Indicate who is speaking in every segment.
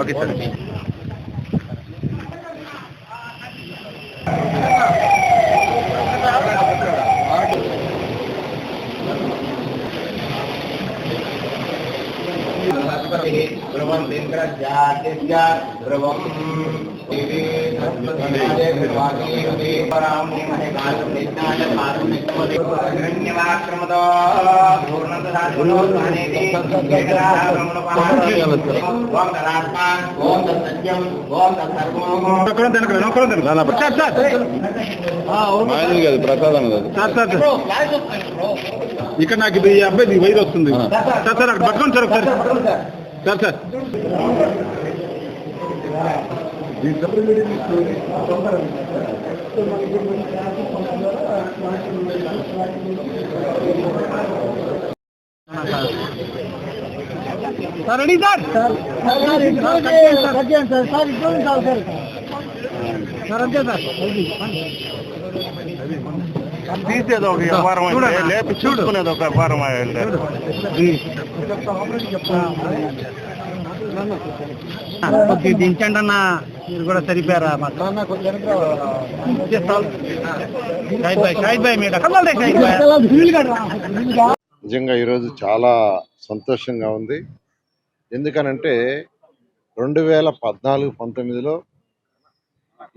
Speaker 1: Okay
Speaker 2: sir द्रवं लिङ्गराज्यादित्या
Speaker 1: द्रवम् కాదు ప్రసాదం కాదు
Speaker 3: సార్ సార్ ఇక్కడ నాకు ఇది ఈ అబ్బాయి వైర్ వస్తుంది సార్ సార్ అక్కడ పట్టుకోండి సార్ ఒకసారి sir sir sir ready sir? Sir sir sir sir అంతే సార్.
Speaker 1: తీసేది ఒక వ్యాపారం అంటే లేపి చూసుకునేది ఒక వ్యాపారం అంటే
Speaker 3: కొద్దిగా దించండి అన్న. మీరు కూడా సరిపోయారా
Speaker 4: నిజంగా ఈరోజు చాలా సంతోషంగా ఉంది. ఎందుకనంటే రెండు వేల పద్నాలుగు పంతొమ్మిదిలో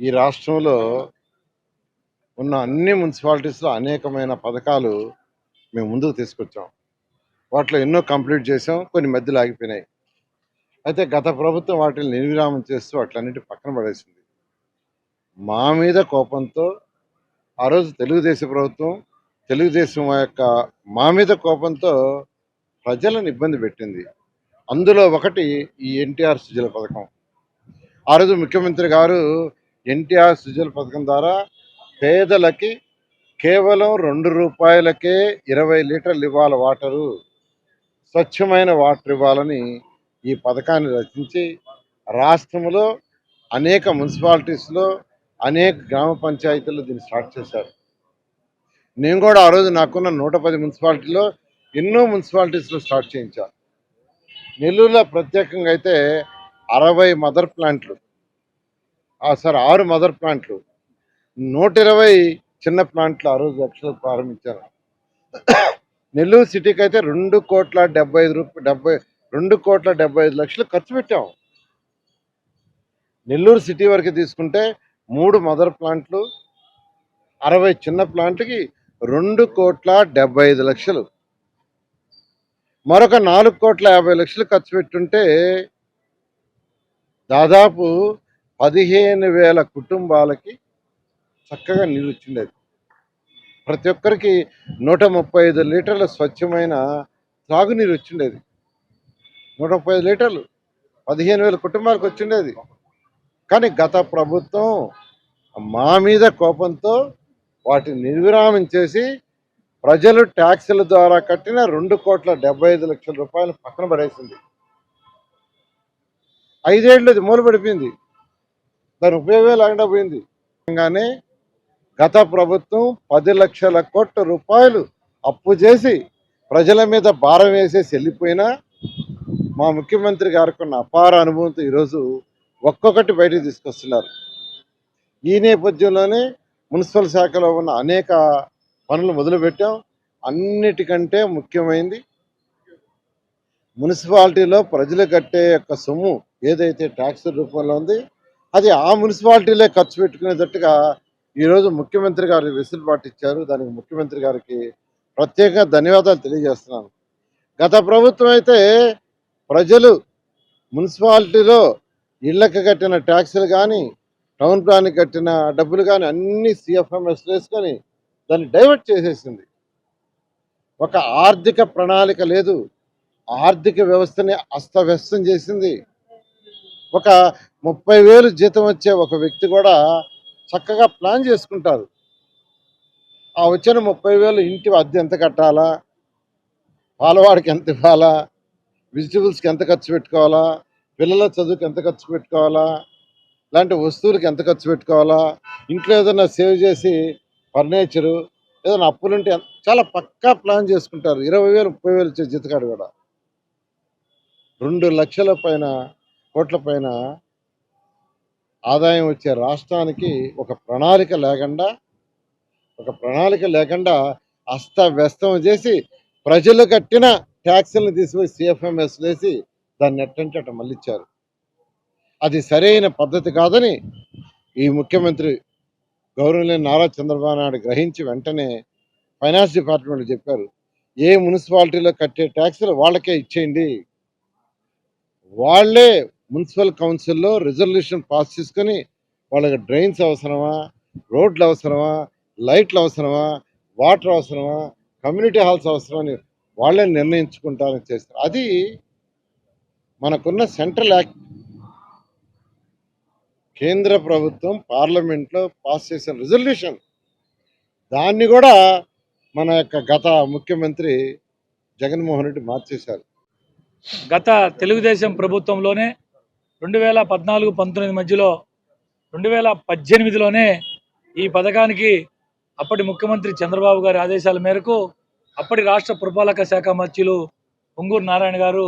Speaker 4: ఈ రాష్ట్రంలో ఉన్న అన్ని మున్సిపాలిటీస్లో అనేకమైన పథకాలు మేము ముందుకు తీసుకొచ్చాం. వాటిలో ఎన్నో కంప్లీట్ చేసాం కొన్ని మధ్యలో ఆగిపోయినాయి. అయితే గత ప్రభుత్వం వాటిని నిర్విరామం చేస్తూ వాటిలన్నిటి పక్కన పడేసింది. మా మీద కోపంతో ఆ రోజు తెలుగుదేశం ప్రభుత్వం తెలుగుదేశం యొక్క మా మీద కోపంతో ప్రజలను ఇబ్బంది పెట్టింది. అందులో ఒకటి ఈ ఎన్టీఆర్ సుజల పథకం. ఆ రోజు ముఖ్యమంత్రి గారు ఎన్టీఆర్ సుజల పథకం ద్వారా పేదలకి కేవలం రెండు రూపాయలకే ఇరవై లీటర్లు ఇవ్వాలి వాటరు. స్వచ్ఛమైన వాటర్ ఇవ్వాలని ఈ పథకాన్ని రచించి రాష్ట్రంలో అనేక మున్సిపాలిటీస్లో అనేక గ్రామ పంచాయతీల్లో దీన్ని స్టార్ట్ చేశారు. నేను కూడా ఆ రోజు నాకున్న నూట పది మున్సిపాలిటీలో ఎన్నో మున్సిపాలిటీస్లో స్టార్ట్ చేయించాను నెల్లూరులో ప్రత్యేకంగా అయితే అరవై మదర్ ప్లాంట్లు. సార్ ఆరు మదర్ ప్లాంట్లు. నూట ఇరవై చిన్న ప్లాంట్లు ఆ రోజు లక్షలు ప్రారంభించారు. నెల్లూరు సిటీకి అయితే రెండు కోట్ల డెబ్బై ఐదు రూపాయలు డెబ్బై రెండు కోట్ల డెబ్బై ఐదు లక్షలు ఖర్చు పెట్టాం. నెల్లూరు సిటీ వరకు తీసుకుంటే మూడు మదర్ ప్లాంట్లు అరవై చిన్న ప్లాంట్కి రెండు కోట్ల డెబ్బై ఐదు లక్షలు. మరొక నాలుగు కోట్ల యాభై లక్షలు ఖర్చు పెట్టుంటే దాదాపు పదిహేను వేల కుటుంబాలకి చక్కగా నీళ్ళు వచ్చిండేది ప్రతి ఒక్కరికి నూట ముప్పై ఐదు లీటర్ల స్వచ్ఛమైన త్రాగునీరు వచ్చిండేది నూట ముప్పై ఐదు లీటర్లు. పదిహేను వేల కుటుంబాలకు వచ్చిండేది. కానీ గత ప్రభుత్వం మా మీద కోపంతో వాటిని నిర్విరామం చేసి ప్రజలు ట్యాక్సుల ద్వారా కట్టిన రెండు కోట్ల డెబ్బై ఐదు లక్షల రూపాయలు పక్కన పడేసింది. ఐదేళ్ళు అది మూలపడిపోయింది దాని ఉపయోగం లేకుండా పోయింది. కానీ గత ప్రభుత్వం పది లక్షల కోట్ల రూపాయలు అప్పు చేసి ప్రజల మీద భారం వేసేసి వెళ్ళిపోయినా మా ముఖ్యమంత్రి గారికి ఉన్న అపార అనుభవంతో ఈరోజు ఒక్కొక్కటి బయటకు తీసుకొస్తున్నారు. ఈ నేపథ్యంలోనే మున్సిపల్ శాఖలో ఉన్న అనేక పనులు మొదలుపెట్టాం. అన్నిటికంటే ముఖ్యమైనది మున్సిపాలిటీలో ప్రజలు కట్టే యొక్క సొమ్ము ఏదైతే ట్యాక్స్ రూపంలో ఉంది అది ఆ మున్సిపాలిటీలే ఖర్చు పెట్టుకునేటట్టుగా ఈరోజు ముఖ్యమంత్రి గారు వెసులుబాటు ఇచ్చారు. దానికి ముఖ్యమంత్రి గారికి ప్రత్యేకంగా ధన్యవాదాలు తెలియజేస్తున్నాను. గత ప్రభుత్వం అయితే ప్రజలు మున్సిపాలిటీలో ఇళ్ళకి కట్టిన ట్యాక్సులు కానీ టౌన్ ప్లాన్కి కట్టిన డబ్బులు కానీ అన్ని సిఎఫ్ఎంఎస్ వేసుకొని దాన్ని డైవర్ట్ చేసేసింది. ఒక ఆర్థిక ప్రణాళిక లేదు. ఆర్థిక వ్యవస్థని అస్తవ్యస్తం చేసింది. ఒక ముప్పై వేలు జీతం వచ్చే ఒక వ్యక్తి కూడా చక్కగా ప్లాన్ చేసుకుంటారు ఆ వచ్చిన ముప్పై వేలు ఇంటి అద్దె ఎంత కట్టాలా? పాలవాడికి ఎంత ఇవ్వాలా? వెజిటబుల్స్కి ఎంత ఖర్చు పెట్టుకోవాలా? పిల్లల చదువుకి ఎంత ఖర్చు పెట్టుకోవాలా? ఇలాంటి వస్తువులకి ఎంత ఖర్చు పెట్టుకోవాలా? ఇంట్లో ఏదైనా సేవ్ చేసి ఫర్నిచరు ఏదైనా అప్పులుంటే చాలా పక్కా ప్లాన్ చేసుకుంటారు. ఇరవై వేలు ముప్పై వేలు వచ్చే జీతకాడు కూడా. రెండు లక్షల పైన కోట్ల పైన ఆదాయం వచ్చే రాష్ట్రానికి ఒక ప్రణాళిక లేకుండా ఒక ప్రణాళిక లేకుండా అస్తవ్యస్తం చేసి ప్రజలు కట్టిన ట్యాక్సులను తీసుకుపోయి సిఎఫ్ఎంఎస్ వేసి దాన్ని ఎట్టంటే అట్ట మళ్ళిచ్చారు. అది సరైన పద్ధతి కాదని ఈ ముఖ్యమంత్రి గౌరవలేని నారా చంద్రబాబు నాయుడు గ్రహించి వెంటనే ఫైనాన్స్ డిపార్ట్మెంట్ చెప్పారు. ఏ మున్సిపాలిటీలో కట్టే ట్యాక్సులు వాళ్ళకే ఇచ్చేయండి. వాళ్ళే మున్సిపల్ కౌన్సిల్లో రిజల్యూషన్ పాస్ చేసుకొని వాళ్ళకి డ్రైన్స్ అవసరమా రోడ్లు అవసరమా లైట్లు అవసరమా వాటర్ అవసరమా కమ్యూనిటీ హాల్స్ అవసరమా అని వాళ్ళే నిర్ణయించుకుంటారని చేస్తారు. అది మనకున్న సెంట్రల్ యాక్ట్. కేంద్ర ప్రభుత్వం పార్లమెంట్లో పాస్ చేసిన రిజల్యూషన్. దాన్ని కూడా మన యొక్క గత ముఖ్యమంత్రి జగన్మోహన్ రెడ్డి మార్చేశారు.
Speaker 3: గత తెలుగుదేశం ప్రభుత్వంలోనే రెండు వేల పద్నాలుగు పంతొమ్మిది మధ్యలో రెండు వేల పద్దెనిమిదిలోనే ఈ పథకానికి అప్పటి ముఖ్యమంత్రి చంద్రబాబు గారి ఆదేశాల మేరకు అప్పటి రాష్ట్ర పురపాలక శాఖ మంత్రులు పొంగూరు నారాయణ గారు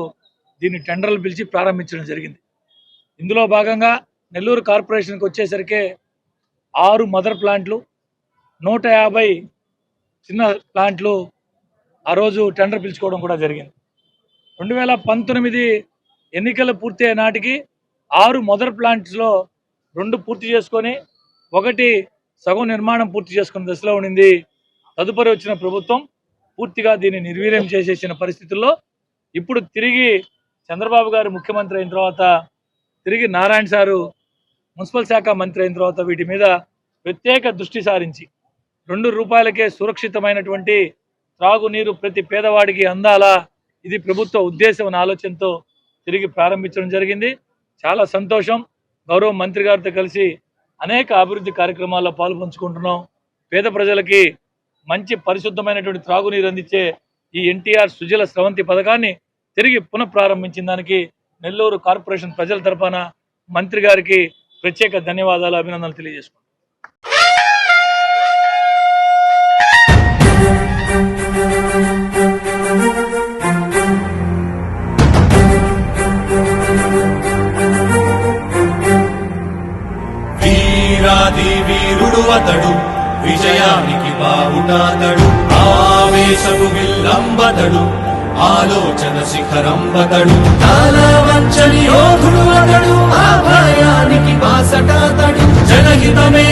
Speaker 3: దీన్ని టెండర్లు పిలిచి ప్రారంభించడం జరిగింది. ఇందులో భాగంగా నెల్లూరు కార్పొరేషన్కి వచ్చేసరికి ఆరు మదర్ ప్లాంట్లు నూట యాభై చిన్న ప్లాంట్లు ఆ రోజు టెండర్ పిలుచుకోవడం కూడా జరిగింది. రెండు వేల పంతొమ్మిది ఎన్నికలు పూర్తయ్యే నాటికి ఆరు మదర్ ప్లాంట్స్లో రెండు పూర్తి చేసుకొని ఒకటి సగం నిర్మాణం పూర్తి చేసుకున్న దశలో ఉండింది. తదుపరి వచ్చిన ప్రభుత్వం పూర్తిగా దీన్ని నిర్వీర్యం చేసేసిన పరిస్థితుల్లో ఇప్పుడు తిరిగి చంద్రబాబు గారు ముఖ్యమంత్రి అయిన తర్వాత తిరిగి నారాయణ సారు మున్సిపల్ శాఖ మంత్రి అయిన తర్వాత వీటి మీద ప్రత్యేక దృష్టి సారించి రెండు రూపాయలకే సురక్షితమైనటువంటి త్రాగునీరు ప్రతి పేదవాడికి అందాలా ఇది ప్రభుత్వ ఉద్దేశం అనే ఆలోచనతో తిరిగి ప్రారంభించడం జరిగింది. చాలా సంతోషం. గౌరవ మంత్రి గారితో కలిసి అనేక అభివృద్ధి కార్యక్రమాల్లో పాల్పంచుకుంటున్నాం. పేద ప్రజలకి మంచి పరిశుద్ధమైనటువంటి త్రాగునీరు అందించే ఈ ఎన్టీఆర్ సుజల స్రవంతి పథకాన్ని తిరిగి పునఃప్రారంభించిన దానికి నెల్లూరు కార్పొరేషన్ ప్రజల తరఫున మంత్రి గారికి ప్రత్యేక ధన్యవాదాలు అభినందనలు తెలియజేసుకుంటాం
Speaker 5: వీరాది వీరుడు అతడు విజయానికి బావుటాతడు ఆవేశపు విల్లంబతడు ఆలోచన శిఖరంబతడు. చాలా వంచని యోధుడు అతడు ఆ భయానికి బాసటాతడు. జనహితమే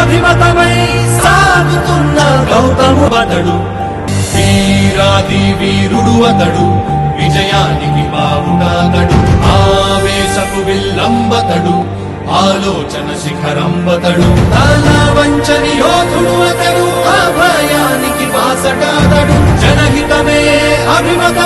Speaker 5: అభిమతమై సాగుతున్న గౌతము అతడు. వీరాది వీరుడు అతడు విజయానికి బావుటాతడు ఆవేశపు విల్లంబతడు. ఆలోచన శిఖరంబతడు తల వంచని యోధుడు అతడు. ఆ భయానికి బాసటాతడు జనహితమే అభిమత.